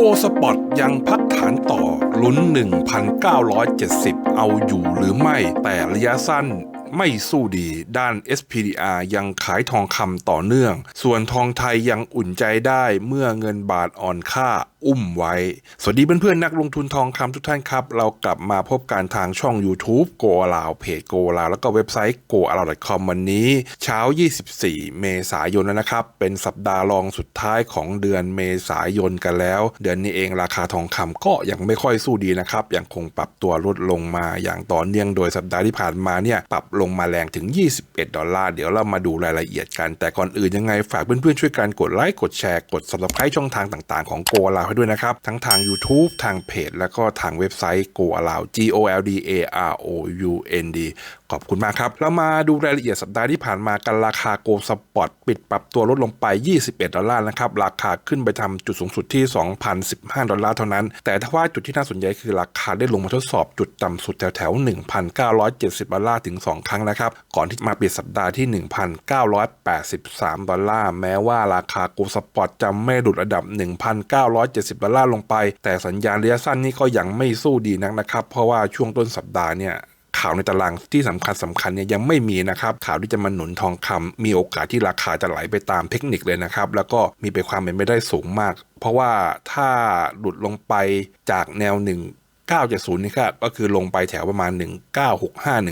โกสปอตยังพักฐานต่อลุ้น 1,970 เอาอยู่หรือไม่แต่ระยะสั้น ไม่สู้ดีด้าน SPDR ยังขายทองคำต่อเนื่อง ส่วนทองไทยยังอุ่นใจได้เมื่อเงินบาทอ่อนค่าอุ้มไว้ สวัสดีเพื่อนๆนักลงทุนทองคำทุกท่านครับ เรากลับมาพบกันทางช่อง YouTube โกลาวเพจโกลาวแล้วก็เว็บไซต์ g o a l a w c o m วันนี้ เช้า 24 เมษายนแล้วนะครับ เป็นสัปดาห์รองสุดท้ายของเดือนเมษายนกันแล้ว เดือนนี้เองราคาทองคำก็ยังไม่ค่อยสู้ดีนะครับยังคงปรับตัวลดลงมาอย่างต่อเนื่องโดยสัปดาห์ที่ผ่านมาเนี่ยปรับลงมาแรงถึง 21 ดอลลาร์ เดี๋ยวเรามาดูรายละเอียดกัน แต่ก่อนอื่นยังไงฝากเพื่อนๆ ช่วยกันกดไลค์ กดแชร์ กด subscribe ช่องทางต่างๆ ของโกลาวให้ด้วยนะครับ ทั้งทาง YouTube ทางเพจ แล้วก็ทางเว็บไซต์ Go Allow G O L D A R O U N D ขอบคุณมากครับ เรามาดูรายละเอียดสัปดาห์ที่ผ่านมากันราคาโกลสปอร์ตปิดปรับตัวลดลงไป 21 ดอลลาร์นะครับ ราคาขึ้นไปทำจุดสูงสุดที่ 2,015 ดอลลาร์เท่านั้น แต่ถ้าว่าจุดที่น่าสนใจคือราคาได้ลงมาทดสอบจุดต่ำสุดแถวแถวๆ 1,970 ดอลลาร์ถึง2ครั้งนะครับ ก่อนที่มาปิดสัปดาห์ที่ 1,983 ดอลลาร์ แม้ว่าราคาโกลสปอร์ตจะไม่หลุดระดับ 1,970 ดอลลาร์ลงไป แต่สัญญาณระยะสั้นนี่ก็ยังไม่สู้ดีนักนะครับ เพราะว่าช่วงต้นสัปดาห์เนี่ยข่าวในตารางที่สำคัญสำคัญเนี่ยยังไม่มีนะครับ ข่าวที่จะมาหนุนทองคำมีโอกาสที่ราคาจะไหลไปตามเทคนิคเลยนะครับ แล้วก็มีไปความเป็นไปได้สูงมาก เพราะว่าถ้าหลุดลงไปจากแนว 970นี่ครับก็คือลงไปแถวประมาณ 1965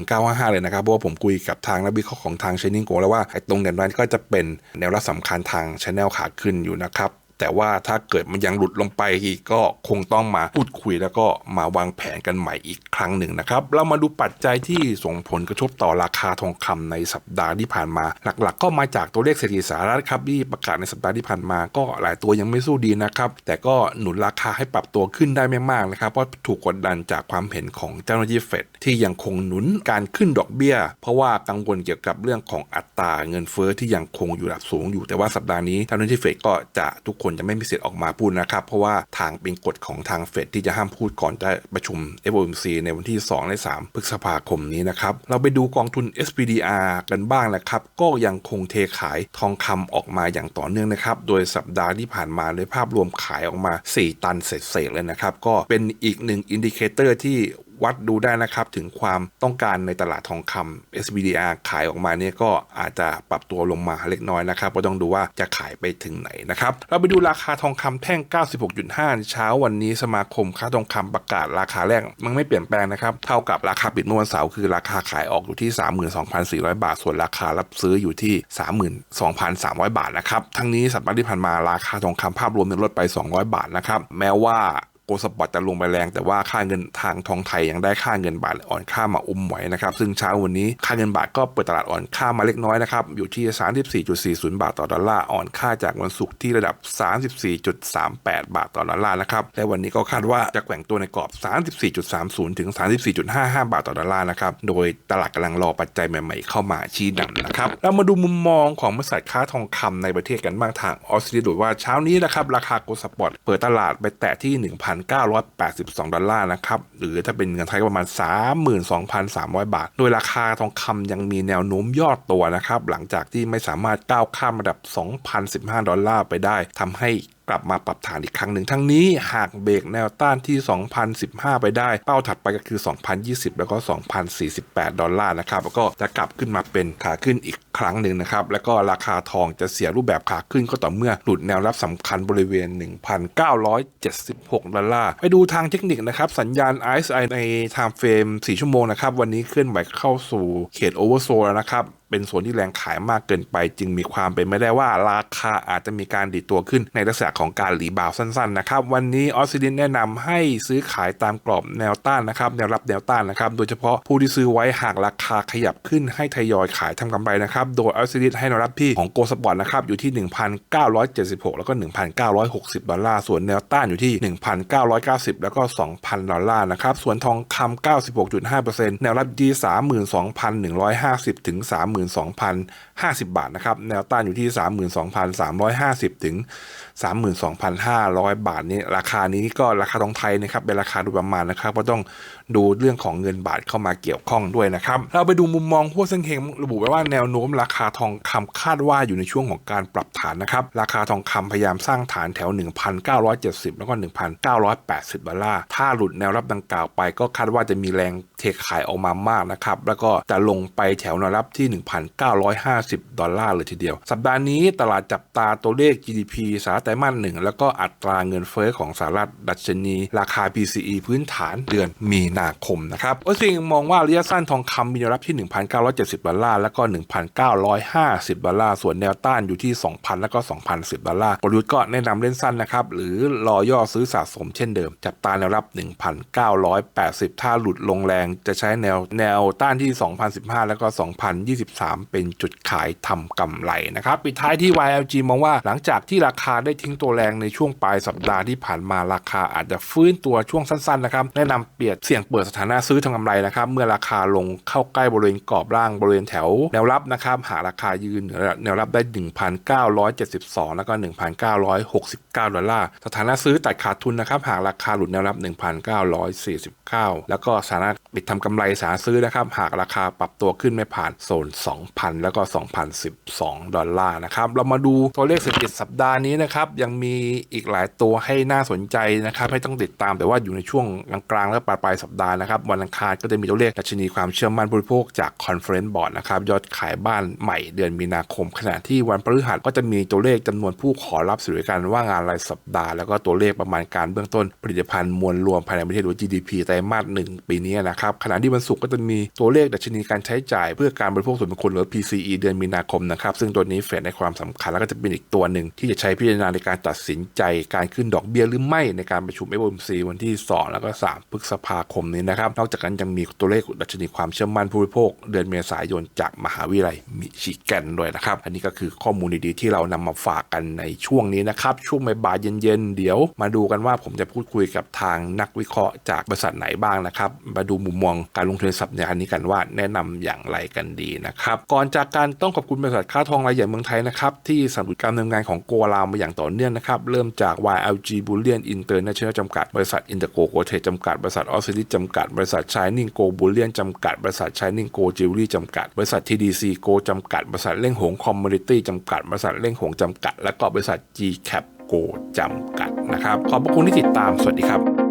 1955 เลยนะครับเพราะว่าผมคุยกับทางนักวิเคราะห์ของทางเชนนิงโกแล้วว่าไอ้ตรงแนวนั้นก็จะเป็นแนวรับสำคัญทางชแนลขาขึ้นอยู่นะครับ แต่ว่าถ้าเกิดมันยังหลุดลงไปอีกก็คงต้องมาพูดคุยแล้วก็มาวางแผนกันใหม่อีกครั้งหนึ่งนะครับ เรามาดูปัจจัยที่ส่งผลกระทบต่อราคาทองคำในสัปดาห์ที่ผ่านมา หลักๆ ก็มาจากตัวเลขเศรษฐกิจสหรัฐครับที่ประกาศในสัปดาห์ที่ผ่านมา ก็หลายตัวยังไม่สู้ดีนะครับ แต่ก็หนุนราคาให้ปรับตัวขึ้นได้ไม่มากนะครับเพราะถูกกดดันจากความเห็นของเจ้าหน้าที่เฟดที่ยังคงหนุนการขึ้นดอกเบี้ย เพราะว่ากังวลเกี่ยวกับเรื่องของอัตราเงินเฟ้อที่ยังคงอยู่ระดับสูงอยู่แต่ว่าสัปดาห์นี้เจ้าหน้าที่เฟดก็จะทุกคนจะไม่มีสิทธิ์ออกมาพูดนะครับ เพราะว่าทางเป็นกฎของทางเฟดที่จะห้ามพูดก่อนจะประชุม FOMC ในวันที่ 2 และ 3 พฤษภาคมนี้นะครับ เราไปดูกองทุน SPDR กันบ้างนะครับ ก็ยังคงเทขายทองคำออกมาอย่างต่อเนื่องนะครับ โดยสัปดาห์ที่ผ่านมาโดยภาพรวมขายออกมา 4 ตันเศษๆเลยนะครับ ก็เป็นอีกหนึ่งอินดิเคเตอร์ที่ วัดดูได้นะครับถึงความต้องการในตลาดทองคำ SBDR ขายออกมาเนี่ยก็อาจจะปรับตัวลงมาเล็กน้อยนะครับก็ต้องดูว่าจะขายไปถึงไหนนะครับ เราไปดูราคาทองคำแท่ง 96.5 เช้าวันนี้สมาคมค้าทองคำประกาศราคาแรกมันไม่เปลี่ยนแปลงนะครับ เท่ากับราคาปิดเมื่อวันเสาร์คือราคาขายออกอยู่ที่ 32,400 บาท ส่วนราคารับซื้ออยู่ที่ 32,300 บาทนะครับ ทั้งนี้สัปดาห์ที่ผ่านมาราคาทองคำภาพรวมลดไป 200 บาทนะครับ แม้ว่า โกลสปอร์ตจะลงไปแรง แต่ว่าค่าเงินทางทองไทยยังได้ค่าเงินบาทอ่อนค่ามาอุ้มไว้นะครับ ซึ่งเช้าวันนี้ค่าเงินบาทก็เปิดตลาดอ่อนค่ามาเล็กน้อยนะครับ อยู่ที่ 34.40 บาทต่อดอลลาร์อ่อนค่าจากวันศุกร์ที่ระดับ 34.38 บาทต่อดอลลาร์นะครับ และวันนี้ก็คาดว่าจะแกว่งตัวในกรอบ 34.30 ถึง 34.55 บาทต่อดอลลาร์นะครับ โดยตลาดกำลังรอปัจจัยใหม่ๆ เข้ามาชี้นำนะครับ เรามาดูมุมมองของบริษัทค้าทองคำในประเทศกันบ้างทางออสเตรเลียดูว่าเช้านี้นะครับราคาโกลสปอร์ตเปิดตลาดไปแตะที่1,982 ดอลลาร์นะครับ หรือถ้าเป็นเงินไทยก็ประมาณ 32,300 บาท โดยราคาทองคำยังมีแนวโน้มย่อตัวนะครับ หลังจากที่ไม่สามารถก้าวข้ามระดับ 2,015 ดอลลาร์ไปได้ทำให้ กลับมาปรับฐานอีกครั้งหนึ่ง ทั้งนี้หากเบรกแนวต้านที่ 2015 ไปได้ เป้าถัดไปก็คือ 2020 แล้วก็ 2048 ดอลลาร์นะครับ แล้วก็จะกลับขึ้นมาเป็นขาขึ้นอีกครั้งหนึ่งนะครับ แล้วก็ราคาทองจะเสียรูปแบบขาขึ้นก็ต่อเมื่อหลุดแนวรับสำคัญบริเวณ 1,976 ดอลลาร์ ไปดูทางเทคนิคนะครับ สัญญาณ RSI ใน time frame 4ชั่วโมงนะครับ วันนี้เคลื่อนไหวเข้าสู่เขตโอเวอร์โซแล้วนะครับ เป็นส่วนที่แรงขายมากเกินไป จึงมีความเป็นไม่ได้ว่าราคาอาจจะมีการดีดตัวขึ้นในลักษณะของการหลีบาวสั้นๆนะครับวันนี้ออสซิลินแนะนำให้ซื้อขายตามกรอบแนวต้านนะครับแนวรับแนวต้านนะครับโดยเฉพาะผู้ที่ซื้อไว้หากราคาขยับขึ้นให้ทยอยขายทำกำไรนะครับโดยออสซิลินให้แนวรับที่ของโกลสปอร์ตนะครับอยู่ที่ 1,976 แล้วก็ 1,960 ดอลลาร์ส่วนแนวต้านอยู่ที่ 1,990 แล้วก็ 2,000 ดอลลาร์นะครับส่วนทองคำ96.5%แนวรับที่32,150 ถึง32,050 บาทนะครับแนวต้านอยู่ที่ 32,350 ถึง 32,500 บาทนี่ราคานี้ก็ราคาทองไทยนะครับเป็นราคาโดยประมาณนะครับก็ต้องดูเรื่องของเงินบาทเข้ามาเกี่ยวข้องด้วยนะครับเราไปดูมุมมองหัวเซิงเฮงระบุไว้ว่าแนวโน้มราคาทองคำคาดว่าอยู่ในช่วงของการปรับฐานนะครับราคาทองคำพยายามสร้างฐานแถว 1,970 แล้วก็ 1,980 ดอลลาร์ถ้าหลุดแนวรับดังกล่าวไปก็คาดว่าจะมีแรงเทขายออกมามากนะครับแล้วก็จะลงไปแถวแนวรับที่1,950 ดอลลาร์เลยทีเดียว สัปดาห์นี้ตลาดจับตาตัวเลข GDP สหรัฐไตรมาสหนึ่งแล้วก็อัตราเงินเฟ้อของสหรัฐดัชนี ราคา PCE พื้นฐานเดือนมีนาคมนะครับโอซิงมองว่าระยะสั้นทองคำมีแนวรับที่ 1,970 ดอลลาร์แล้วก็ 1,950 ดอลลาร์ส่วนแนวต้านอยู่ที่ 2,000 แล้วก็ 2,010 ดอลลาร์กลยุทธ์ก็แนะนำเล่นสั้นนะครับ หรือรอย่อซื้อสะสมเช่นเดิม จับตาแนวรับ 1,980 ถ้าหลุดลงแรงจะใช้แนวแนวต้านที่ 2,015 แล้วก็2,20 2,023 เป็นจุดขายทำกำไรนะครับปิดท้ายที่ YLG มองว่าหลังจากที่ราคาได้ทิ้งตัวแรงในช่วงปลายสัปดาห์ที่ผ่านมาราคาอาจจะฟื้นตัวช่วงสั้นๆนะครับแนะนำเปลี่ยนเสี่ยงเปิดสถานะซื้อทำกำไรนะครับเมื่อราคาลงเข้าใกล้บริเวณกรอบล่างบริเวณแถวแนวรับนะครับหาราคายืนเหนือแนวรับได้ 1,972 แล้วก็ 1,969 ดอลลาร์สถานะซื้อตัดขาดทุนนะครับหากราคาหลุดแนวรับ 1,949 แล้วก็สถานะ ปิดทำกำไรสาซื้อนะครับ หากราคาปรับตัวขึ้นไม่ผ่านโซน 2,000 แล้วก็ 2,012 ดอลลาร์นะครับ เรามาดูตัวเลขเศรษฐกิจสัปดาห์นี้นะครับ ยังมีอีกหลายตัวให้น่าสนใจนะครับ ให้ต้องติดตามแต่ว่าอยู่ในช่วงกลางๆและปลายปลายๆสัปดาห์นะครับ วันอังคารก็จะมีตัวเลขดัชนีความเชื่อมั่นบริโภคจาก Conference Board นะครับ ยอดขายบ้านใหม่เดือนมีนาคม ขณะที่วันพฤหัสก็จะมีตัวเลขจำนวนผู้ขอรับสิทธิการว่างงานรายสัปดาห์ แล้วก็ตัวเลขประมาณการเบื้องต้นผลิตภัณฑ์มวลรวมภายในประเทศหรือ GDP ไตรมาสหนึ่งปีนี้นะครับขณะที่วันศุกร์ก็จะมีตัวเลขดัชนีการใช้จ่าย เพื่อการบริโภคส่วนบุคคลหรือ PCE เดือนมีนาคมนะครับซึ่งตัวนี้เฟดในความสำคัญแล้วก็จะเป็นอีกตัวหนึ่งที่จะใช้พิจารณาในการตัดสินใจการขึ้นดอกเบี้ยหรือไม่ในการประชุม FOMC วันที่ 2 แล้วก็ 3 พฤษภาคมนี้นะครับนอกจากนั้นยังมีตัวเลขดัชนีความเชื่อมั่นผู้บริโภค เดือนเมษายนจากมหาวิทยาลัยมิชิแกนด้วยนะครับอันนี้ก็คือข้อมูลดีๆที่เรานำมาฝากกันในช่วงนี้นะครับช่วงบ่ายเย็นๆเดี๋ยว มาดูกันว่าผมจะพูดคุยกับทางนักวิเคราะห์จากบริษัทไหนบ้างนะครับมาดูมุมมองการลงทุนสัปดาห์นี้กันว่าแนะนำอย่างไรกันดีนะครับ ก่อนจากการต้องขอบคุณบริษัทค้าทองรายใหญ่เมืองไทยนะครับ ที่สนับสนุนการดำเนินงานของโกลามาอย่างต่อเนื่องนะครับ เริ่มจาก YLG Bullion International จำกัด บริษัท Intergo g o t e จำกัด บริษัทออสซิลิจำกัด บริษัท Shining Go Bullion จำกัด บริษัท Shining Go Jewelry จำกัด บริษัท TDC Go จำกัด บริษัทเล่งหง Commodity จำกัด บริษัทเล่งหงจำกัด และก็บริษัท GCap Go จำกัดนะครับ ขอบพระคุณที่ติดตาม สวัสดีครับ